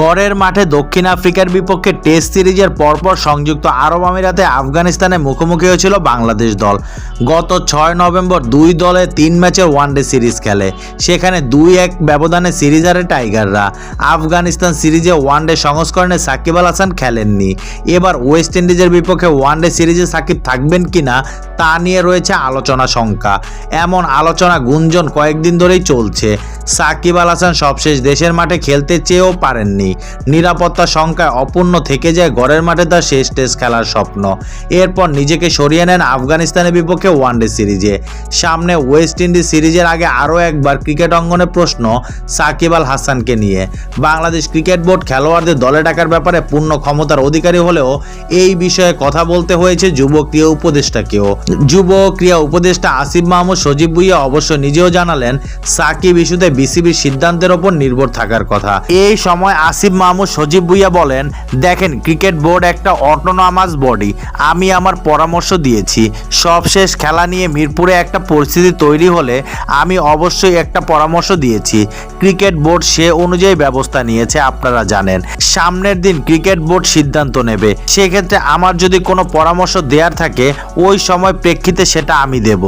গড়ের মাঠে দক্ষিণ আফ্রিকার বিপক্ষে টেস্ট সিরিজের পরপর সংযুক্ত আরব আমিরাতে আফগানিস্তানে মুখোমুখি হয়েছিল বাংলাদেশ দল। গত ছয় নভেম্বর দুই দলে তিন ম্যাচের ওয়ানডে সিরিজ খেলে। সেখানে দুই এক ব্যবধানে সিরিজ হারে টাইগাররা। আফগানিস্তান সিরিজে ওয়ানডে সংস্করণে সাকিব আল হাসান খেলেননি। এবার ওয়েস্ট ইন্ডিজের বিপক্ষে ওয়ানডে সিরিজে সাকিব থাকবেন কিনা তা নিয়ে রয়েছে আলোচনা শঙ্কা। এমন আলোচনা গুঞ্জন কয়েকদিন ধরেই চলছে। সাকিব আল হাসান সবশেষ দেশের মাঠে খেলতে চেয়েও পারেননি। নিরাপত্তা সংখ্যায় অপূর্ণ থেকে যায় ঘরের মাঠে তার শেষ টেস্ট খেলার স্বপ্ন। এরপর নিজেকে সরিয়ে নেন আফগানিস্তানের বিপক্ষে ওয়ানডে সিরিজে। সামনে ওয়েস্ট ইন্ডিজ সিরিজের আগে আরও একবার ক্রিকেট অঙ্গনে প্রশ্ন সাকিব আল হাসানকে নিয়ে। বাংলাদেশ ক্রিকেট বোর্ড খেলোয়াড়দের দলে ডাকার ব্যাপারে পূর্ণ ক্ষমতার অধিকারী হলেও এই বিষয়ে কথা বলতে হয়েছে যুব ক্রীড়া উপদেষ্টাকেও। যুব ক্রিয়া উপদেষ্টা আসিফ মাহমুদ সজীব ভুইয়া অবশ্য নিজেও জানালেন, সাকিব ইস্যুতে বিসিবির সিদ্ধান্তের ওপর নির্ভর থাকার কথা। এই সময় আসিফ মাহমুদ সজীব ভুইয়া বলেন, দেখেন, ক্রিকেট বোর্ড একটা অটোনমাস বডি আমি আমার পরামর্শ দিয়েছি। সবশেষ খেলা নিয়ে মিরপুরে একটা পরিস্থিতি তৈরি হলে আমি অবশ্যই একটা পরামর্শ দিয়েছি। ক্রিকেট বোর্ড সে অনুযায়ী ব্যবস্থা নিয়েছে, আপনারা জানেন। সামনের দিন ক্রিকেট বোর্ড সিদ্ধান্ত নেবে। সেক্ষেত্রে আমার যদি কোনো পরামর্শ দেওয়ার থাকে, ওই সময় প্রেক্ষিতে সেটা আমি দেব।